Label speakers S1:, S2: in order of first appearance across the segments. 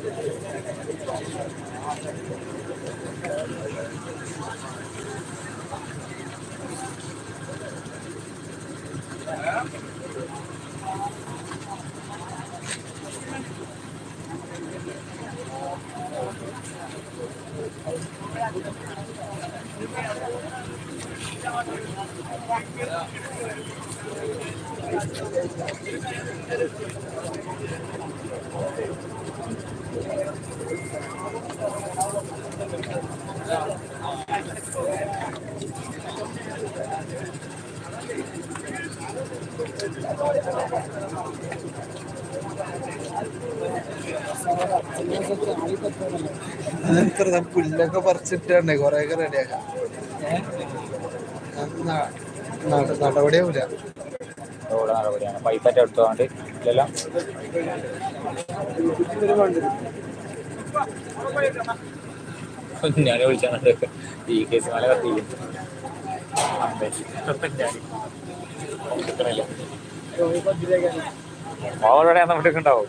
S1: 私たちは。അതെത്ര പുല്ലൊക്കെ പറിച്ചിട്ടേ കൊറേ ഒക്കെ റെഡിയാക്കാം നടപടിയാവൂല.
S2: റോഡ് നടപടിയാണ്. പൈപ്പറ്റ് എടുത്തോണ്ട് ഇതെല്ലാം ഞാൻ വിളിച്ചാണ്. ഈ കേസ് മല കത്തിക്കും അവളുടെ നമ്മുടെ ഉണ്ടാവും?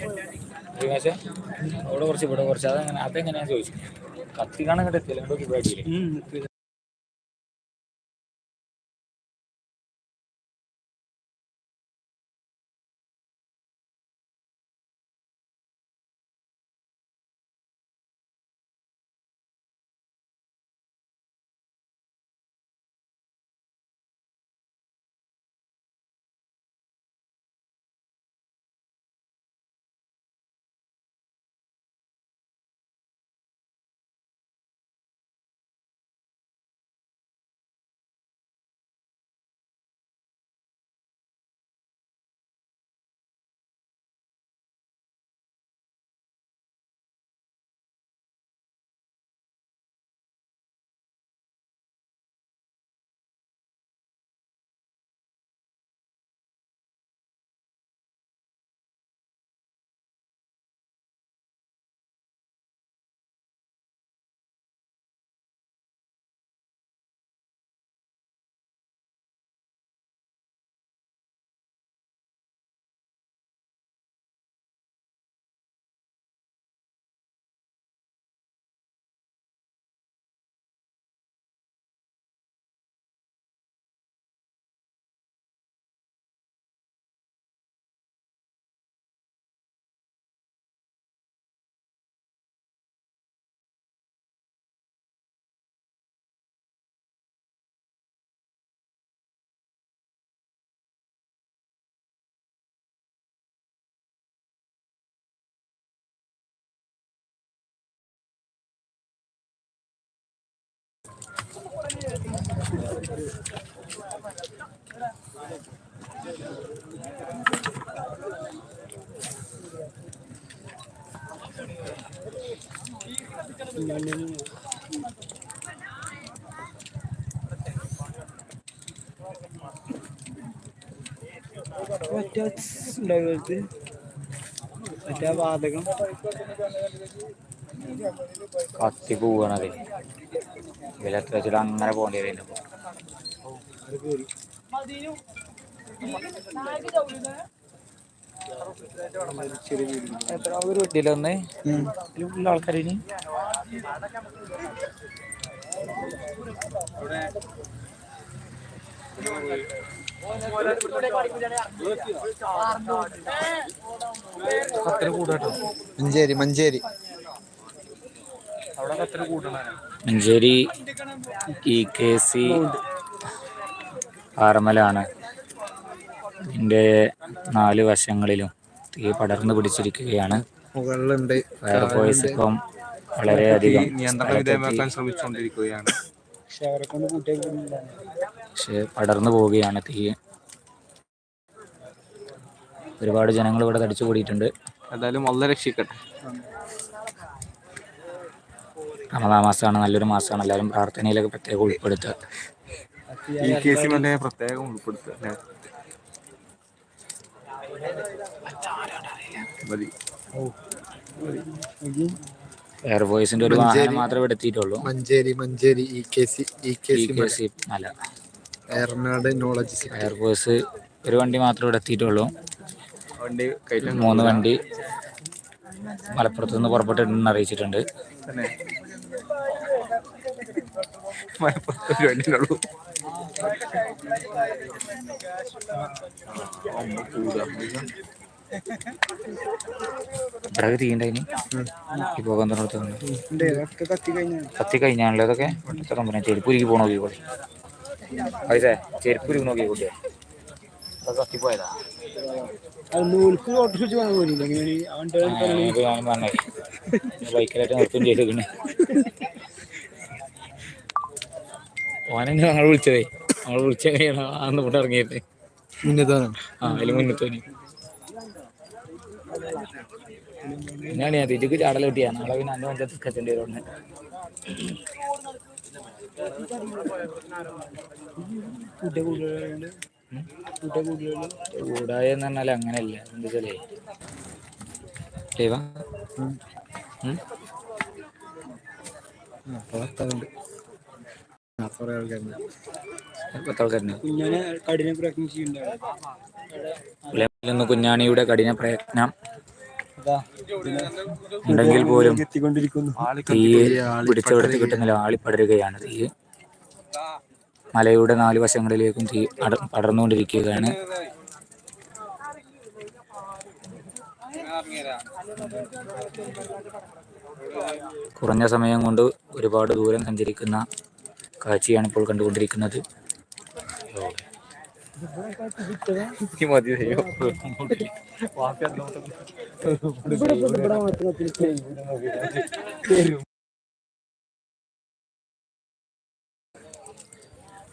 S2: ശ്രീനിവാസേ, അവിടെ കുറച്ച് ഇവിടെ കുറച്ച് അതെങ്ങനെ അതെങ്ങനെയാ ചോദിച്ചു. കത്തിക്കാണെങ്കിൽ എത്തിയില്ല.
S3: മറ്റേ ഉണ്ടാവുന്നത് മറ്റേ വാതകം
S2: കത്തി പോവാണത് ഇതിലെത്ര വെച്ചിട്ട് അങ്ങനെ പോകേണ്ടി വരും എത്ര ഒരു ഇതിലുള്ള ആൾക്കാരിനി കത്തിന് കൂടാട്ടോ. Manjeri Manjeri. Manjeri E K C ആറമലാണ് ഇതിന്റെ നാല് വശങ്ങളിലും തീ പടർന്നു പിടിച്ചിരിക്കുകയാണ്.
S4: മുകളിലുണ്ട്.
S2: ഫയർഫോഴ്സ് ഇപ്പം വളരെയധികം
S5: നിയന്ത്രണ
S2: സ്ഥലത്തെത്തി.
S5: ശ്രമിച്ചുകൊണ്ടിരിക്കുകയാണ്.
S3: പക്ഷെ
S2: പടർന്നു പോവുകയാണ് തീ. ഒരുപാട് ജനങ്ങൾ ഇവിടെ തടിച്ചു കൂടിയിട്ടുണ്ട്
S5: എന്തായാലും വളരെ രക്ഷിക്കട്ടെ.
S2: റമദാൻ മാസമാണ് നല്ലൊരു മാസമാണ്. എല്ലാവരും പ്രാർത്ഥനയിലൊക്കെ പ്രത്യേകം ഉൾപ്പെടുത്തുക.
S5: ഈ കേസിൽ തന്നെ പ്രത്യേകം ഉൾപ്പെടുത്തുക എയർ
S2: ഫയർഫോഴ്സിന്റെ ഒരു വാഹനം മാത്രമേ
S4: എടുത്തിട്ടുള്ളൂ. Manjeri Manjeri. E K C
S2: E
S4: K
S2: C അല്ല.
S4: എറനാട് നോളജ് എയർ
S2: വോയിസ് ഒരു വണ്ടി മാത്രമേ ഇവിടെ എത്തിയിട്ടുള്ളൂ.
S5: വണ്ടി കയറ്റം
S2: മൂന്ന് വണ്ടി മലപ്പുറത്ത് നിന്ന് പുറപ്പെട്ടിട്ടുണ്ടെന്ന് അറിയിച്ചിട്ടുണ്ട്.
S5: തന്നെ. മലപ്പുറത്ത് ഒരു വണ്ടിയുള്ളൂ
S2: ഇവിടെ തീണ്ടായിന് ഈ പോകാൻ
S3: ഒക്കെ കത്തി
S2: കത്തി കഴിഞ്ഞാണല്ലോ ഇതൊക്കെ ഇവിടുത്തെ കമ്പനി ചെരുപ്പൂരിക്ക് പോകണ നോക്കി കൂടെ അതെ ചെരുപ്പൂരിക്ക് നോക്കി കൂട്ടിയാ കത്തിപ്പോയതാ
S3: പോയതാ
S2: ബൈക്കിലായിട്ട് നിർത്തും ചെയ്തേക്കണേ ഓനെന്നെ ഞങ്ങൾ വിളിച്ചതേ ഞങ്ങൾ വിളിച്ച അന്ന് ഇവിടെ ഇറങ്ങിയത്
S4: മുന്നേതാണ്
S2: ആ അതിൽ മുന്നത്തോനി ഞാൻ ഇതിലേക്ക് ചാടൽ കിട്ടിയാ നാളെ പിന്നെ അന്ന് പഞ്ചായത്ത് കച്ചേണ്ടി വരും
S3: ഉടനെ കൂടായ കൂട്ടിയ കൂടുതലുണ്ട്
S2: കൂടാതെ എന്ന് പറഞ്ഞാൽ അങ്ങനെയല്ല എന്താ വെച്ചാലേ ദൈവ
S4: കുറെ ആൾക്കാരുണ്ട്
S3: കുഞ്ഞാനെ കഠിന പ്രയത്നം
S2: ചെയ്യുന്നുണ്ട്. കുഞ്ഞാണിയുടെ കഠിന പ്രയത്നം. ഉണ്ടെങ്കിൽ പോലും ആളി പിടിച്ചെടുത്ത് കിട്ടുന്നില്ല ആളിപ്പടരുകയാണ് തീ. മലയുടെ നാല് വശങ്ങളിലേക്കും തീ പടർന്നുകൊണ്ടിരിക്കുകയാണ്. കുറഞ്ഞ സമയം കൊണ്ട് ഒരുപാട് ദൂരം സഞ്ചരിക്കുന്ന കാഴ്ചയാണ് ഇപ്പോൾ കണ്ടുകൊണ്ടിരിക്കുന്നത്.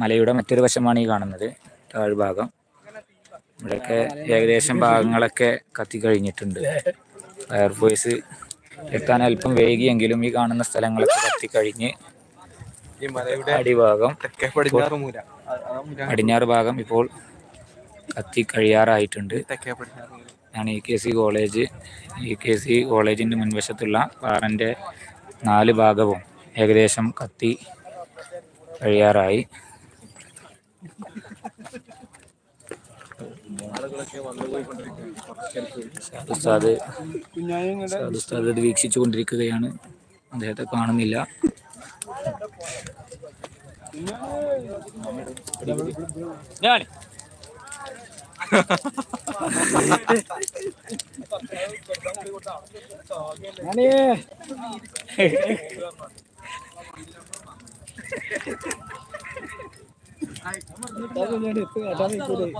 S2: മലയുടെ മറ്റൊരു വശമാണ് ഈ കാണുന്നത് താഴ്ഭാഗം. ഇവിടെയൊക്കെ ഏകദേശം ഭാഗങ്ങളൊക്കെ കത്തിക്കഴിഞ്ഞിട്ടുണ്ട് ഫയർഫോഴ്സ് എത്താൻ അല്പം വേഗിയെങ്കിലും ഈ കാണുന്ന സ്ഥലങ്ങളൊക്കെ കത്തിക്കഴിഞ്ഞ്
S5: ഈ മലയുടെ
S2: അടിഭാഗം
S5: തെക്കേ പടിഞ്ഞാറ് മൂല. അ-
S2: പടിഞ്ഞാറ് ഭാഗം ഇപ്പോൾ കത്തി കഴിയാറായിട്ടുണ്ട്
S5: തെക്കേ പടിഞ്ഞാറ് മൂല.
S2: ഞാൻ E K C college. E K C കോളേജിന്റെ മുൻവശത്തുള്ള പാറന്റെ നാല് ഭാഗവും ഏകദേശം കത്തി കഴിയാറായി. ഉസ്താദ് ഇത് വീക്ഷിച്ചു കൊണ്ടിരിക്കുകയാണ് അദ്ദേഹത്തെ കാണുന്നില്ല. ഞാൻ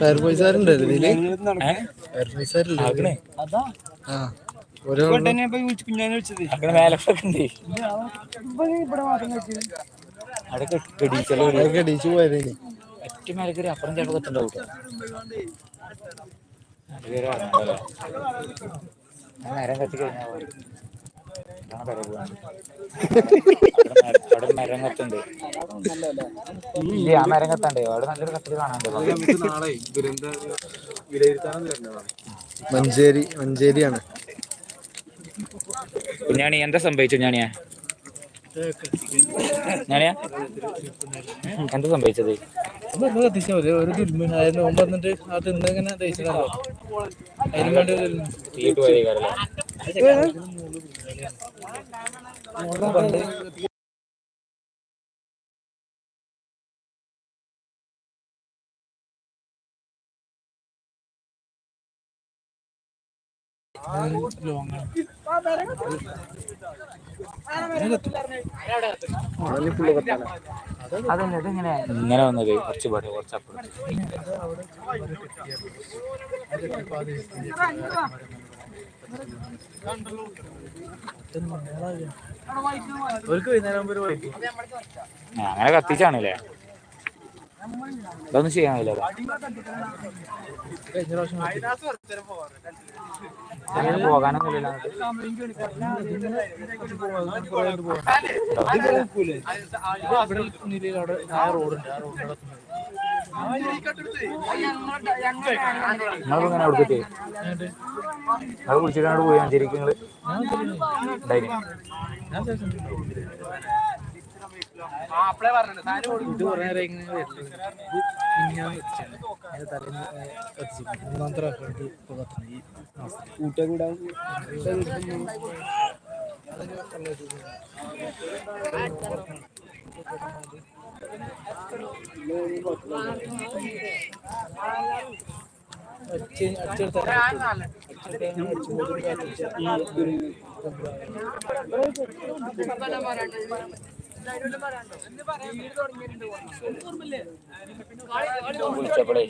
S4: ഫയർഫോഴ്സുകാരുണ്ട് ഇതിൽ.
S2: ടയർ
S4: ഫയർഫോഴ്സുകാരില്ലേ
S3: അതാ
S4: ആ.
S2: അപ്പുറം കത്തുണ്ടാവും കത്തി കഴിഞ്ഞാൽ. അവിടെ മര- അവിടെ മരം കത്തുണ്ട് ഇല്ല ആ മരം കത്തണ്ടേ. അവിടെ നല്ലൊരു കത്തിൽ കാണാണ്ട്
S5: നാളെ ദുരന്ത വിലയിരുത്താനും തരുന്നതാണ്
S4: മഞ്ചേരി മഞ്ചേരിയാണ്.
S2: കുഞ്ഞാണി എന്താ സംഭവിച്ചു ഞാനിയാ ഞാനിയാ എന്താ സംഭവിച്ചത്?
S4: ഒരു വന്നിട്ട് ആ അതിന് വേണ്ടി
S2: പോയി ഇതെങ്ങനെ ഇങ്ങനെ. വന്നത് കുറച്ച് പാടി കുറച്ച് അപ്പുറം അങ്ങനെ കത്തിച്ചാണല്ലേ? ഇതൊന്നും ചെയ്യാൻ കഴിയില്ല
S4: കഴിഞ്ഞ പ്രാവശ്യം
S2: അങ്ങനെ പോകാനൊന്നും ഇല്ലല്ലോ.
S4: ഇവിടെ നിലയിൽ അവിടെ ആ റോഡുണ്ട്
S2: അത്
S4: അങ്ങോട്ട് ഇത് കുറെ നേരം ഇങ്ങനെ ഇത് ഞാൻ വെച്ചാണ്. അതിന്റെ തലേന്ന് കത്തിച്ചു മൂന്നാമത്തെ പ്രാവശ്യം ഇത് ഇപ്പൊ കത്തണം ഈ മാസത്തിൽ
S3: കൂട്ടൊക്കെ ഇടാൻ
S4: അച്ഛൻ. അച്ഛടുത്ത
S2: വിളിച്ചപ്പോഴേ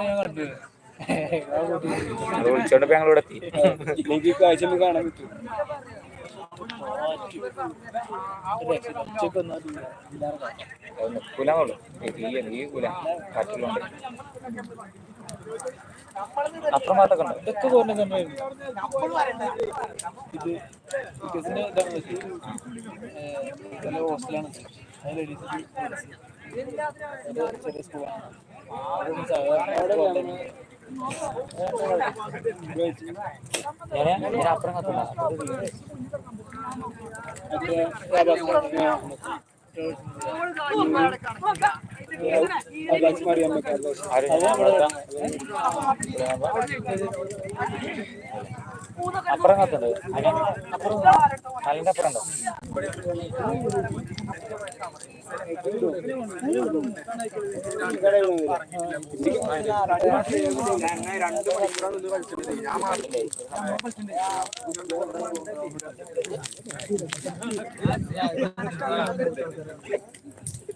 S4: ഞാൻ കണ്ടു
S2: നീക്കൂല കാറ്റിലുണ്ട് അപ്പുറം ഭാഗത്തൊക്കെ ഉണ്ട്
S4: ഇതൊക്കെ പോകുന്ന സമയമായിരുന്നു ഇത് ടിക്കറ്റിന്റെ ഇതാണ് വെച്ചത് നല്ല ഹോസ്റ്റലാണ് ചെറിയ സ്കൂളാണ് അതൊന്നും സാധാരണ അവിടെ
S2: ഞാൻ ഞാൻ അപ്പുറം കത്തുന്ന അപ്പുറം കത്തുണ്ട് അപ്പുറം അതിന്റെ അപ്പുറം ഉണ്ടോ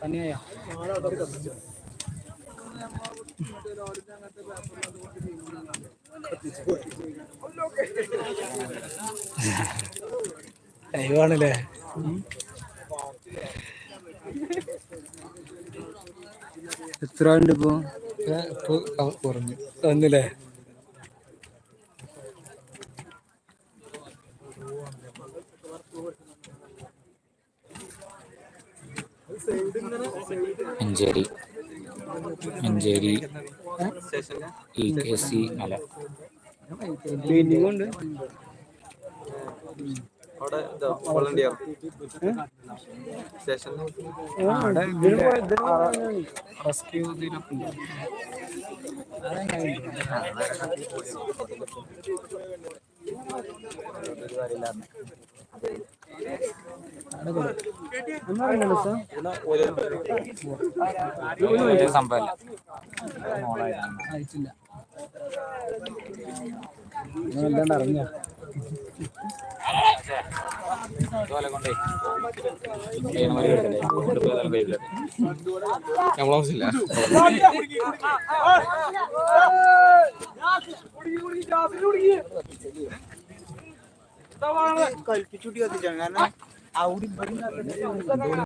S3: തന്നെയായോ
S2: ലൈവാണല്ലേ?
S3: എത്ര ഉണ്ട് ഇപ്പൊ?
S2: കുറഞ്ഞു. തന്നില്ലേ
S5: Manjeri. Manjeri E K C മല.
S2: റെസ്ക്യൂ ഇതിലൊക്കെ ഉണ്ട്
S5: മോളായിരുന്നു
S2: അയച്ചില്ല
S5: കൊണ്ടേ കയ്യിൽ മതി എടുക്കണ്ടേ? കൊണ്ടുപോയി അതെല്ലാം കയ്യിൽ.
S6: നമ്മളാവശ്യമില്ല
S3: കൽപ്പിച്ചുട്ടി കത്തിച്ചാണ് കാരണം അവിടെ